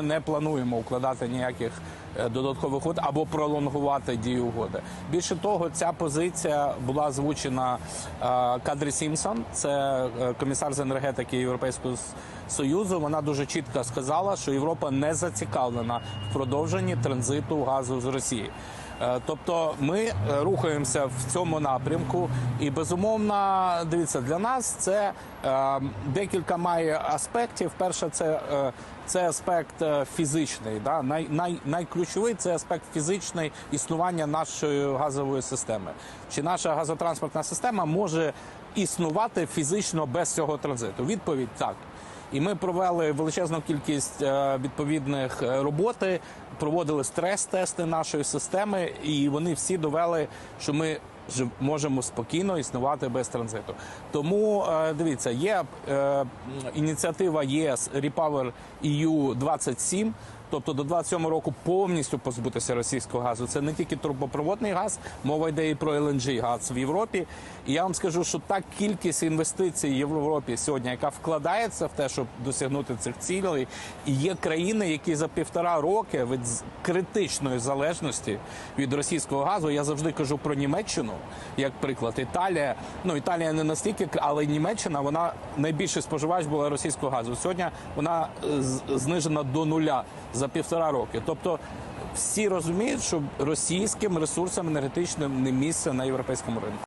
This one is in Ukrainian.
ми не плануємо укладати ніяких е, додаткових угод або пролонгувати дію угоди. Більше того, ця позиція була озвучена е, Кадрі Сімсон, це е, комісар з енергетики Європейського Союзу. Вона дуже чітко сказала, що Європа не зацікавлена в продовженні транзиту газу з Росії. Е, Тобто ми е, рухаємося в цьому напрямку, і безумовно, дивіться, для нас це е, декілька має аспектів. Перше, це, це аспект фізичний. Да? Най, най, найключовий це аспект фізичний існування нашої газової системи. Чи наша газотранспортна система може існувати фізично без цього транзиту? Відповідь так. І ми провели величезну кількість е, відповідних е, роботи, проводили стрес-тести нашої системи, і вони всі довели, що ми можемо спокійно існувати без транзиту. Тому е, дивіться, є ініціатива ЄС Repower EU 27, Тобто до 27 року повністю позбутися російського газу. Це не тільки трубопроводний газ, мова йде і про LNG газ в Європі. І я вам скажу, що та кількість інвестицій в Європі сьогодні, яка вкладається в те, щоб досягнути цих цілей, і є країни, які за півтора роки від критичної залежності від російського газу. Я завжди кажу про Німеччину, як приклад. Італія, ну Італія не настільки, але Німеччина вона найбільший споживач була російського газу. Сьогодні вона е, знижена до нуля за півтора роки. Тобто всі розуміють, що російським ресурсам енергетичним не місце на європейському ринку.